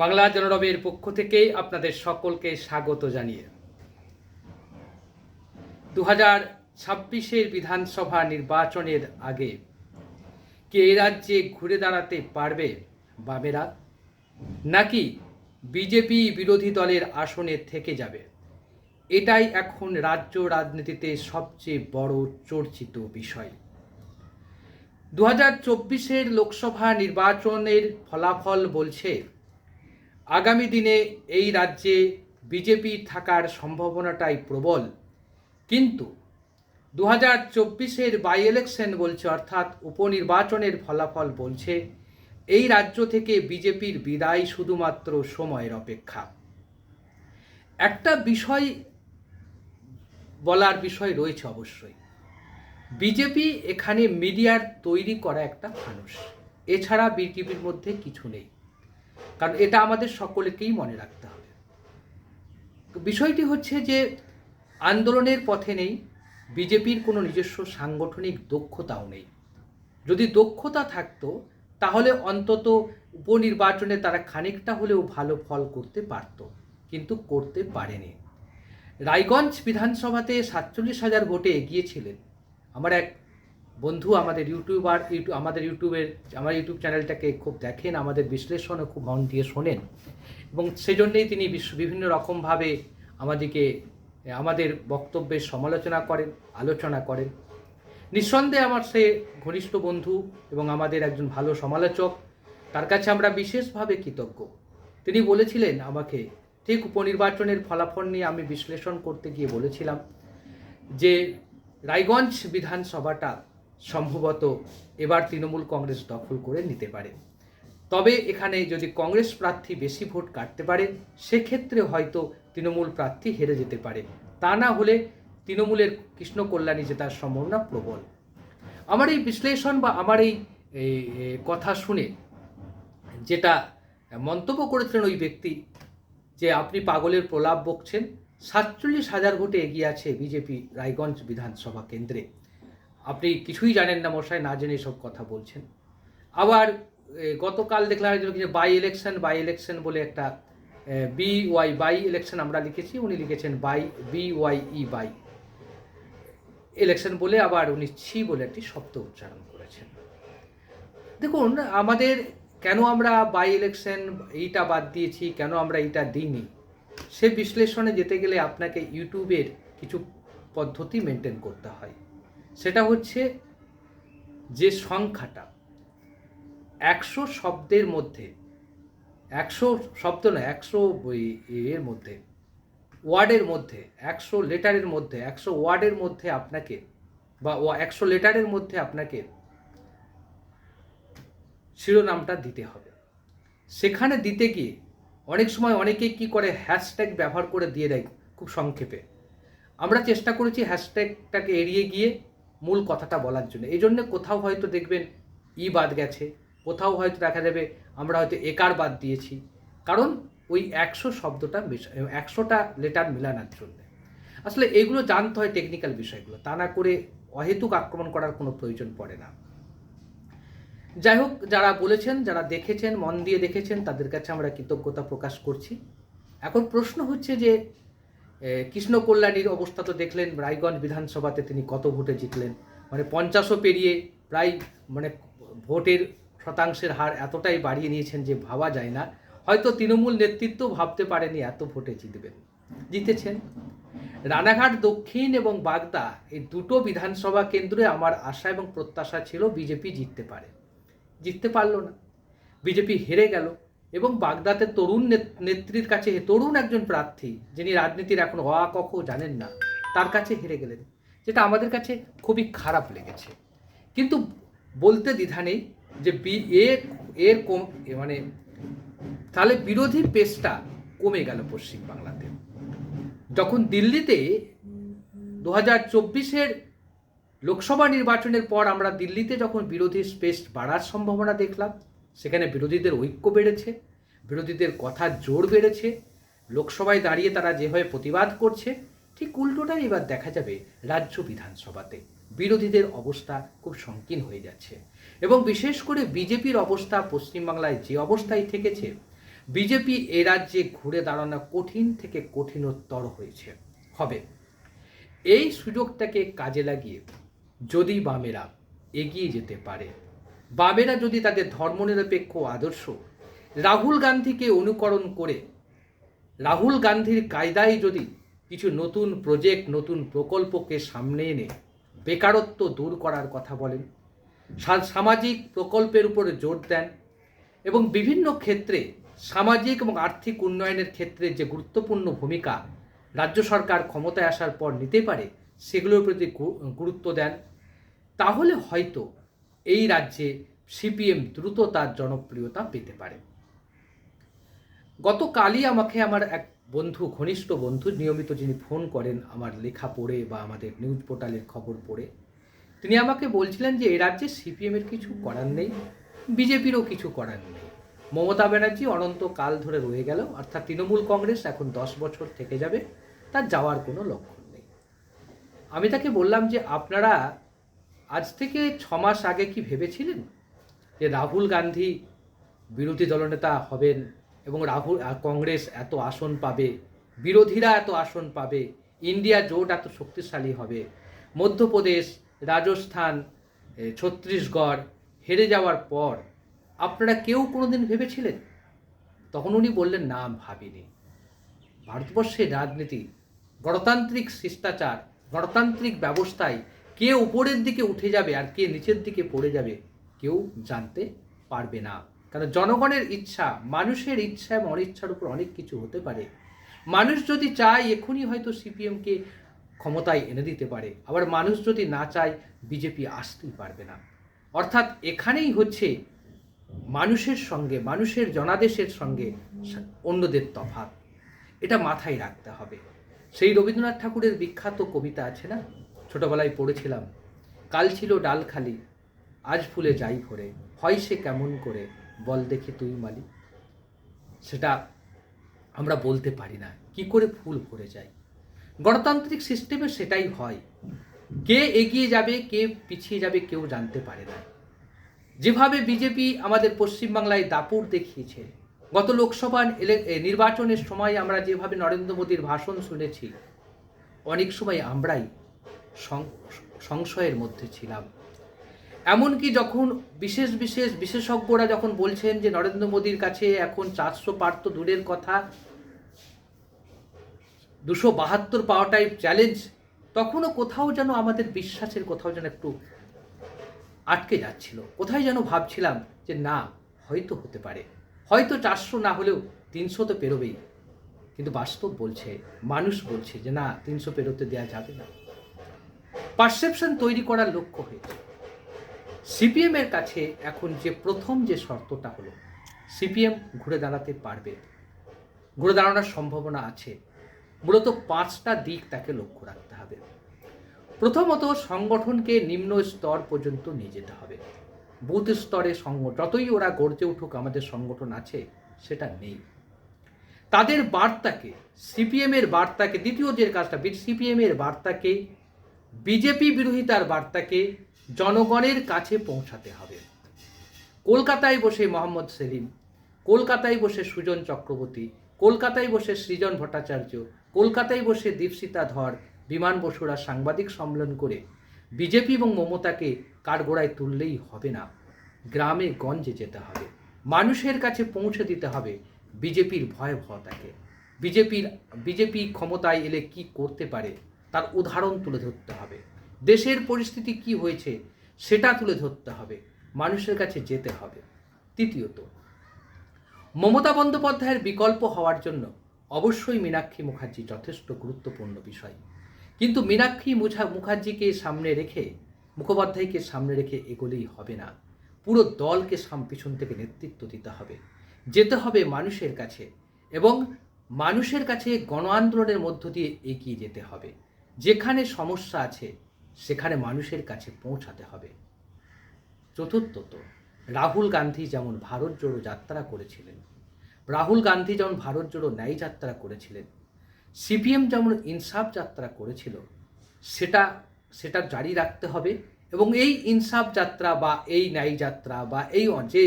বাংলা জনরবের পক্ষ থেকে আপনাদের সকলকে স্বাগত জানিয়ে। দু হাজার ছাব্বিশের বিধানসভা নির্বাচনের আগে কে এ রাজ্যে ঘুরে দাঁড়াতে পারবে বামেরা? নাকি বিজেপি বিরোধী দলের আসনে থেকে যাবে? এটাই এখন রাজ্য রাজনীতিতে সবচেয়ে বড় চর্চিত বিষয়। দু হাজার চব্বিশের লোকসভা নির্বাচনের ফলাফল বলছে আগামী দিনে এই রাজ্যে বিজেপি থাকার সম্ভাবনাটাই প্রবল। কিন্তু দু হাজার চব্বিশের বাই ইলেকশন বলছে, অর্থাৎ উপনির্বাচনের ফলাফল বলছে, এই রাজ্য থেকে বিজেপির বিদায় শুধুমাত্র সময়ের অপেক্ষা। একটা বিষয় বলার বিষয় রয়েছে অবশ্যই। বিজেপি এখানে মিডিয়ার তৈরি করা একটা মানুষ। এছাড়া বিজেপির মধ্যে কিছু নেই। কারণ এটা আমাদের সকলকেই মনে রাখতে হবে। বিষয়টি হচ্ছে যে আন্দোলনের পথে নেই, বিজেপির কোনো নিজস্ব সাংগঠনিক দক্ষতাও নেই। যদি দক্ষতা থাকতো, তাহলে অন্তত উপনির্বাচনে তারা খানিকটা হলেও ভালো ফল করতে পারত, কিন্তু করতে পারেনি। রায়গঞ্জ বিধানসভাতে সাতচল্লিশ হাজার ভোটে এগিয়েছিলেন। আমার এক বন্ধু, আমাদের ইউটিউবার ইউটিউব আমাদের ইউটিউবের, আমার ইউটিউব চ্যানেলটাকে খুব দেখেন, আমাদের বিশ্লেষণও খুব মন দিয়ে শোনেন। এবং সেজন্যেই তিনি বিভিন্ন রকমভাবে আমাদেরকে, আমাদের বক্তব্যের সমালোচনা করেন, আলোচনা করেন। নিঃসন্দেহে আমার সে ঘনিষ্ঠ বন্ধু এবং আমাদের একজন ভালো সমালোচক, তার কাছে আমরা বিশেষভাবে কৃতজ্ঞ। তিনি বলেছিলেন আমাকে, ঠিক উপনির্বাচনের ফলাফল নিয়ে আমি বিশ্লেষণ করতে গিয়ে বলেছিলাম যে রায়গঞ্জ বিধানসভাটা সম্ভবত এবার তৃণমূল কংগ্রেস দখল করে নিতে পারে। তবে এখানে যদি কংগ্রেস প্রার্থী বেশি ভোট কাটতে পারে, সেক্ষেত্রে হয়তো তৃণমূল প্রার্থী হেরে যেতে পারে। তা না হলে তৃণমূলের কৃষ্ণ কল্যাণী জেতার সম্ভাবনা প্রবল। আমার এই বিশ্লেষণ বা আমার এই কথা শুনে যেটা মন্তব্য করেছিলেন ওই ব্যক্তি যে আপনি পাগলের প্রলাপ বকছেন, সাতচল্লিশ হাজার ভোটে এগিয়ে আছে বিজেপি রায়গঞ্জ বিধানসভা কেন্দ্রে। আপনি কিছুই জানেন না মশাই, না জেনে সব কথা বলছেন। আবার গতকাল দেখলাম যে বাই ইলেকশন বাই ইলেকশন বলে একটা বি ওয়াই বাই ইলেকশন আমরা লিখেছি, উনি লিখেছেন by B Y E by election বলে আবার উনি ছি বলে একটি শব্দ উচ্চারণ করেছেন। দেখুন, আমাদের কেন আমরা বাই ইলেকশন এইটা বাদ দিয়েছি, কেন আমরা এইটা দিইনি, সে বিশ্লেষণে যেতে গেলে আপনাকে ইউটিউবের কিছু পদ্ধতি মেনটেন করতে হয়। সেটা হচ্ছে যে সংখ্যাটা, একশো শব্দের মধ্যে, একশো শব্দ না, একশো এর মধ্যে, ওয়ার্ডের মধ্যে, একশো লেটারের মধ্যে, একশো ওয়ার্ডের মধ্যে আপনাকে বা একশো লেটারের মধ্যে আপনাকে শিরোনামটা দিতে হবে। সেখানে দিতে গিয়ে অনেক সময় অনেকে কি করে হ্যাশট্যাগ ব্যবহার করে দিয়ে দেয় খুব সংক্ষেপে। আমরা চেষ্টা করেছি হ্যাশট্যাগটাকে এড়িয়ে গিয়ে মূল কথাটা বলার জন্য। এই জন্য কোথাও হয়তো দেখবেন ই বাদ গেছে, কোথাও হয়তো দেখা যাবে আমরা হয়তো একার বাদ দিয়েছি। কারণ ওই একশো শব্দটা একশোটা লেটার মেলানোর জন্য। আসলে এগুলো জানতে হয় টেকনিক্যাল বিষয়গুলো, তা না করে অহেতুক আক্রমণ করার কোনো প্রয়োজন পড়ে না। যাই হোক, যারা বলেছেন, যারা দেখেছেন, মন দিয়ে দেখেছেন, তাদের কাছে আমরা কৃতজ্ঞতা প্রকাশ করছি। এখন প্রশ্ন হচ্ছে যে কৃষ্ণ কল্যাণীর অবস্থা তো দেখলেন, রায়গঞ্জ বিধানসভাতে তিনি কত ভোটে জিতলেন। মানে পঞ্চাশও পেরিয়ে প্রায় মানে ভোটের শতাংশের হার এতটাই বাড়িয়ে নিয়েছেন যে ভাবা যায় না। হয়তো তৃণমূল নেতৃত্ব ভাবতে পারেনি এত ভোটে জিতবেন। জিতেছেন। রানাঘাট, দক্ষিণ এবং বাগদা এই দুটো বিধানসভা কেন্দ্রে আমার আশা এবং প্রত্যাশা ছিল বিজেপি জিততে পারে। জিততে পারল না। বিজেপি হেরে গেল। এবং বাগদাদের তরুণ নেত- নেত্রীর কাছে তরুণ একজন প্রার্থী, যিনি রাজনীতির এখন অ আ ক খ জানেন না, তার কাছে হেরে গেলেন, যেটা আমাদের কাছে খুবই খারাপ লেগেছে। কিন্তু বলতে দ্বিধা নেই যে বি এর এর কম মানে তাহলে বিরোধী পেশটা কমে গেল পশ্চিমবাংলাতে যখন দিল্লিতে দু হাজার চব্বিশের লোকসভা নির্বাচনের পর আমরা দিল্লিতে যখন বিরোধী স্পেস বাড়ার সম্ভাবনা দেখলাম, সেখানে বিরোধীদের ঐক্য বেড়েছে। বিরোধীদের কথা জোর বেড়েছে, লোকসভায় দাঁড়িয়ে তারা যেভাবে প্রতিবাদ করছে, ঠিক উল্টোটাই এবার দেখা যাবে রাজ্য বিধানসভাতে। বিরোধীদের অবস্থা খুব সংকীর্ণ হয়ে যাচ্ছে। এবং বিশেষ করে বিজেপির অবস্থা, পশ্চিমবাংলায় যে অবস্থায় থেকেছে, বিজেপি এ রাজ্যে ঘুরে দাঁড়ানো কঠিন থেকে কঠিনতর হয়েছে। হবে। এই সুযোগটাকে কাজে লাগিয়ে যদি বামেরা এগিয়ে যেতে পারে, বামেরা যদি তাদের ধর্মনিরপেক্ষ আদর্শ রাহুল গান্ধীকে অনুকরণ করে, রাহুল গান্ধীর কায়দায় যদি কিছু নতুন প্রজেক্ট নতুন প্রকল্পকে সামনে এনে বেকারত্ব দূর করার কথা বলেন সামাজিক প্রকল্পের উপরে জোর দেন এবং বিভিন্ন ক্ষেত্রে, সামাজিক এবং আর্থিক উন্নয়নের ক্ষেত্রে যে গুরুত্বপূর্ণ ভূমিকা রাজ্য সরকার ক্ষমতায় আসার পর নিতে পারে, সেগুলোর প্রতি গুরুত্ব দেন, তাহলে হয়তো এই রাজ্যে সিপিএম দ্রুত তার জনপ্রিয়তা পেতে পারে। গতকালই আমাকে আমার এক বন্ধু, ঘনিষ্ঠ বন্ধু, নিয়মিত যিনি ফোন করেন আমার লেখা পড়ে বা আমাদের নিউজ পোর্টালের খবর পড়ে, তিনি আমাকে বলছিলেন যে এই রাজ্যে সিপিএমের কিছু করার নেই বিজেপিরও কিছু করার নেই। মমতা ব্যানার্জি অনন্তকাল ধরে রয়ে গেল, অর্থাৎ তৃণমূল কংগ্রেস এখন দশ বছর থেকে যাবে, তার যাওয়ার কোনো লক্ষণ নেই। আমি তাকে বললাম যে, আপনারা আজ থেকে ছ মাস আগে কি ভেবেছিলেন যে রাহুল গান্ধী বিরোধী দলনেতা হবেন এবং রাহুল কংগ্রেস এত আসন পাবে, বিরোধীরা এত আসন পাবে, ইন্ডিয়া জোট এত শক্তিশালী হবে। মধ্যপ্রদেশ, রাজস্থান ছত্তিশগড় হেরে যাওয়ার পর আপনারা কেউ কোনোদিন ভেবেছিলেন? তখন উনি বললেন, না ভাবিনি। ভারতবর্ষের রাজনীতি, গণতান্ত্রিক শিষ্টাচার, গণতান্ত্রিক ব্যবস্থায় কে উপরের দিকে উঠে যাবে আর কে নিচের দিকে পড়ে যাবে কেউ জানতে পারবে না। কারণ জনগণের ইচ্ছা, মানুষের ইচ্ছা এবং অনিচ্ছার উপর অনেক কিছু হতে পারে। মানুষ যদি চায়, এখনই হয়তো সিপিএমকে ক্ষমতায় এনে দিতে পারে। আবার মানুষ যদি না চায় বিজেপি আসতেই পারবে না। অর্থাৎ এখানেই হচ্ছে মানুষের সঙ্গে, মানুষের জনাদেশের সঙ্গে অন্যদের তফাৎ। এটা মাথায় রাখতে হবে। সেই রবীন্দ্রনাথ ঠাকুরের বিখ্যাত কবিতা আছে না? ছোটবেলায় পড়েছিলাম। কাল ছিল ডাল খালি, আজ ফুলে যাই ভরে। হয় সে কেমন করে? বল দেখে তুই মালি সেটা আমরা বলতে পারি না। কি করে ফুল ভরে যায় গণতান্ত্রিক সিস্টেমে সেটাই হয়। কে এগিয়ে যাবে, কে পিছিয়ে যাবে কেউ জানতে পারে না। যেভাবে বিজেপি আমাদের পশ্চিমবাংলায় দাপুর দেখিয়েছে, গত লোকসভা নির্বাচনের সময় আমরা যেভাবে নরেন্দ্র মোদীর ভাষণ শুনেছি, অনেক সময় আমরাই সংশয়ের মধ্যে ছিলাম। এমনকি যখন বিশেষ বিশেষ বিশেষজ্ঞরা যখন বলছেন যে নরেন্দ্র মোদীর কাছে এখন চারশো পার তো দূরের কথা, দুশো বাহাত্তর পাওয়াটাই চ্যালেঞ্জ তখনও কোথাও যেন আমাদের বিশ্বাসের কোথাও যেন একটু আটকে যাচ্ছিল। কোথায় যেন ভাবছিলাম যে না, হয়তো হতে পারে। হয়তো চারশো না হলেও তিনশো তো পেরোবেই। কিন্তু বাস্তব বলছে, মানুষ বলছে যে না, তিনশো পেরোতে দেওয়া যাবে না। পারসেপশন তৈরি করার লক্ষ্য হয়েছে। সিপিএম এর কাছে এখন যে প্রথম যে শর্তটা হলো, সিপিএম ঘুরে দাঁড়াতে পারবে। ঘুরে দাঁড়ানোর সম্ভাবনা আছে। মূলত পাঁচটা দিক তাকে লক্ষ্য রাখতে হবে। প্রথমত, সংগঠনকে নিম্ন স্তর পর্যন্ত নিয়ে যেতে হবে। বুথ স্তরে সংগ, যতই ওরা গড়তে উঠুক, আমাদের সংগঠন আছে, সেটা নেই। তাদের বার্তাকে, সিপিএম এর বার্তাকে, দ্বিতীয় যে কাজটা, সিপিএম এর বার্তাকে, বিজেপি বিরোধিতার বার্তাকে জনগণের কাছে পৌঁছাতে হবে। কলকাতায় বসে মোহাম্মদ সেলিম, কলকাতায় বসে সুজন চক্রবর্তী, কলকাতায় বসে সৃজন ভট্টাচার্য, কলকাতায় বসে দীপসিতা ধর, বিমান বসুরা সাংবাদিক সম্মেলন করে বিজেপি এবং মমতাকে কাঠগোড়ায় তুললেই হবে না। গ্রামে গঞ্জে যেতে হবে। মানুষের কাছে পৌঁছে দিতে হবে বিজেপির ভয়াবহতাকে। বিজেপির, বিজেপি ক্ষমতায় এলে কি করতে পারে? তার উদাহরণ তুলে ধরতে হবে। দেশের পরিস্থিতি কি হয়েছে সেটা তুলে ধরতে হবে, মানুষের কাছে যেতে হবে। তৃতীয়ত, মমতা বন্দ্যোপাধ্যায়ের বিকল্প হওয়ার জন্য অবশ্যই মীনাক্ষী মুখার্জি যথেষ্ট গুরুত্বপূর্ণ বিষয়। কিন্তু মীনাক্ষী মুঝা, মুখার্জিকে সামনে রেখে, মুখোপাধ্যায়কে সামনে রেখে এগোলেই হবে না। পুরো দলকে সাম, পিছন থেকে নেতৃত্ব দিতে হবে। যেতে হবে মানুষের কাছে এবং মানুষের কাছে গণ আন্দোলনের মধ্য দিয়ে এগিয়ে যেতে হবে। যেখানে সমস্যা আছে সেখানে মানুষের কাছে পৌঁছাতে হবে। চতুর্থত, রাহুল গান্ধী যেমন ভারত জোড়ো যাত্রা করেছিলেন, রাহুল গান্ধী যেমন ভারত জোড়ো ন্যায় যাত্রা করেছিলেন, সিপিএম যেমন ইনসাফ যাত্রা করেছিল, সেটা সেটা জারি রাখতে হবে এবং এই ইনসাফ যাত্রা বা এই ন্যায় যাত্রা বা এই যে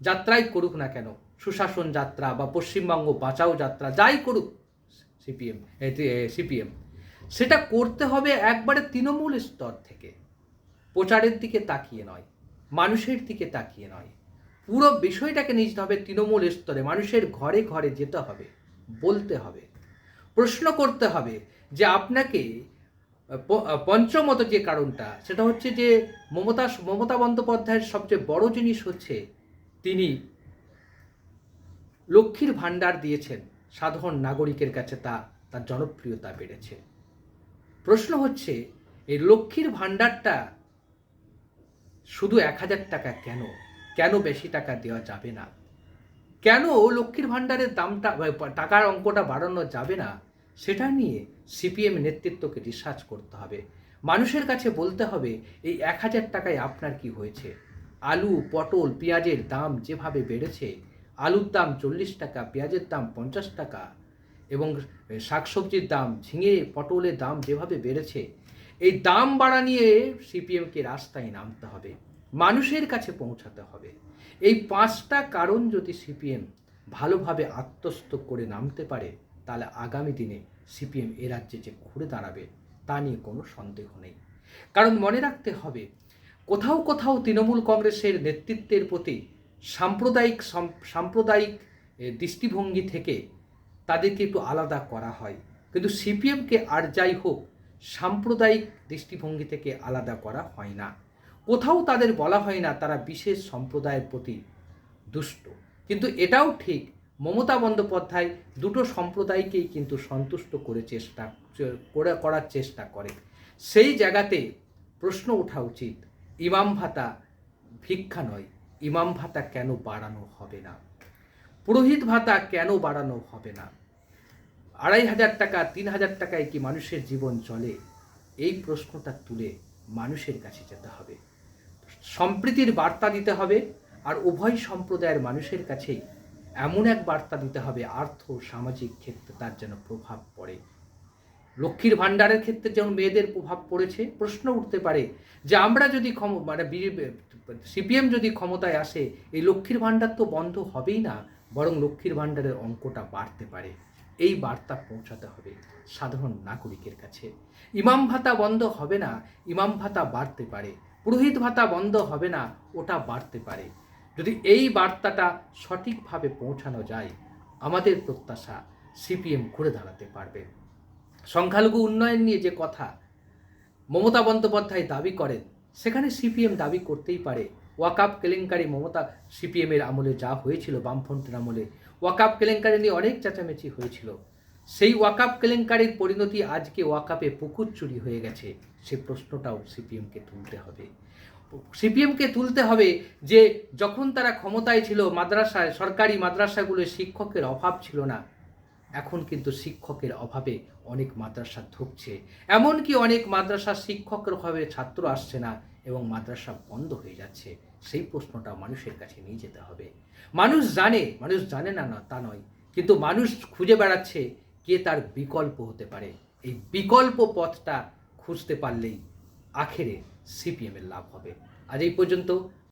যাত্রাই করুক না কেন, সুশাসন যাত্রা বা পশ্চিমবঙ্গ বাঁচাও যাত্রা, যাই করুক, সিপিএম সিপিএম সেটা করতে হবে একবারে তৃণমূল স্তর থেকে। প্রচারের দিকে তাকিয়ে নয়, মানুষের দিকে তাকিয়ে নয়। পুরো বিষয়টাকে নিতে হবে তৃণমূল স্তরে, মানুষের ঘরে ঘরে যেতে হবে, বলতে হবে। প্রশ্ন করতে হবে যে আপনাকে পঞ্চমত যে কারণটা, সেটা হচ্ছে যে মমতা মমতা বন্দ্যোপাধ্যায়ের সবচেয়ে বড় জিনিস হচ্ছে তিনি লক্ষ্মীর ভাণ্ডার দিয়েছেন। সাধারণ নাগরিকের কাছে তা, তার জনপ্রিয়তা বেড়েছে। প্রশ্ন হচ্ছে, এই লক্ষ্মীর ভাণ্ডারটা শুধু এক হাজার টাকা কেন? কেন বেশি টাকা দেওয়া যাবে না? কেন লক্ষ্মীর ভাণ্ডারের দামটা টাকার অঙ্কটা বাড়ানো যাবে না? সেটা নিয়ে সিপিএম নেতৃত্বকে রিসার্চ করতে হবে। মানুষের কাছে বলতে হবে, এই এক হাজার টাকায় আপনার কি হয়েছে? আলু, পটল, পেঁয়াজের দাম যেভাবে বেড়েছে, আলুর দাম চল্লিশ টাকা, পেঁয়াজের দাম পঞ্চাশ টাকা এবং শাকসবজির দাম, ঝিঙে পটলের দাম যেভাবে বেড়েছে, এই দাম বাড়া নিয়ে সিপিএমকে রাস্তায় নামতে হবে, মানুষের কাছে পৌঁছাতে হবে। এই পাঁচটা কারণ যদি সিপিএম ভালোভাবে আত্মস্থ করে নামতে পারে, তাহলে আগামী দিনে সিপিএম এ রাজ্যে যে ঘুরে দাঁড়াবে, তা নিয়ে কোনো সন্দেহ নেই। কারণ মনে রাখতে হবে, কোথাও কোথাও তৃণমূল কংগ্রেসের নেতৃত্বের প্রতি সাম্প্রদায়িক সাম্প্রদায়িক দৃষ্টিভঙ্গি থেকে তাদেরকে একটু আলাদা করা হয়। কিন্তু সিপিএমকে আর যাই হোক, সাম্প্রদায়িক দৃষ্টিভঙ্গি থেকে আলাদা করা হয় না। কোথাও তাদের বলা হয় না তারা বিশেষ সম্প্রদায়ের প্রতি দুষ্ট। কিন্তু এটাও ঠিক, মমতা বন্দ্যোপাধ্যায় দুটো সম্প্রদায়কেই কিন্তু সন্তুষ্ট করে চেষ্টা, করে, করার চেষ্টা করে। সেই জায়গাতে প্রশ্ন ওঠা উচিত, ইমাম ভাতা ভিক্ষা নয়, ইমাম ভাতা কেন বাড়ানো হবে না? পুরোহিত ভাতা কেন বাড়ানো হবে না? আড়াই হাজার টাকা, তিন হাজার টাকায় কি মানুষের জীবন চলে? এই প্রশ্নটা তুলে মানুষের কাছে যেতে হবে। সম্প্রীতির বার্তা দিতে হবে আর উভয় সম্প্রদায়ের মানুষের কাছেই এমন এক বার্তা দিতে হবে, আর্থ সামাজিক ক্ষেত্রে তার যেন প্রভাব পড়ে। লক্ষ্মীর ভাণ্ডারের ক্ষেত্রে যেমন মেয়েদের প্রভাব পড়েছে, প্রশ্ন উঠতে পারে যে আমরা যদি ক্ষম মানে সিপিএম যদি ক্ষমতায় আসে, এই লক্ষ্মীর ভাণ্ডার তো বন্ধ হবেই না, বরং লক্ষ্মীর ভাণ্ডারের অঙ্কটা বাড়তে পারে। এই বার্তা পৌঁছাতে হবে সাধারণ নাগরিকের কাছে। ইমাম ভাতা বন্ধ হবে না, ইমাম ভাতা বাড়তে পারে। পুরোহিত ভাতা বন্ধ হবে না, ওটা বাড়তে পারে। যদি এই বার্তাটা সঠিকভাবে পৌঁছানো যায়, আমাদের প্রত্যাশা সিপিএম ঘুরে দাঁড়াতে পারবে। সংখ্যালঘু উন্নয়ন নিয়ে যে কথা মমতা বন্দ্যোপাধ্যায় দাবি করেন, সেখানে সিপিএম দাবি করতেই পারে। ওয়াকাপ কেলেঙ্কারি মমতা সিপিএমের আমলে যা হয়েছিল, বামফ্রন্টের আমলে ওয়াকাপ কেলেঙ্কারি নিয়ে অনেক চেঁচামেচি হয়েছিল। সেই ওয়াকাপ কেলেঙ্কারির পরিণতি আজকে ওয়াকাপে পুকুর চুরি হয়ে গেছে, সে প্রশ্নটাও সিপিএমকে তুলতে হবে। সিপিএমকে তুলতে হবে যে, যখন তারা ক্ষমতায় ছিল, মাদ্রাসায়, সরকারি মাদ্রাসাগুলোয় শিক্ষকের অভাব ছিল না। এখন কিন্তু শিক্ষকের অভাবে অনেক মাদ্রাসা ধুকছে। এমনকি অনেক মাদ্রাসা শিক্ষকের অভাবে ছাত্র আসছে না। এবং মাদ্রাসা বন্ধ হয়ে যাচ্ছে, সেই প্রশ্নটা মানুষের কাছে নিয়ে যেতে হবে। মানুষ জানে মানুষ জানে না না, তা নয়। কিন্তু মানুষ খুঁজে বেড়াচ্ছে কে তার বিকল্প হতে পারে। এই বিকল্প পথটা খুঁজতে পারলেই আখেরে সিপিএমের লাভ হবে। আজ এই পর্যন্ত।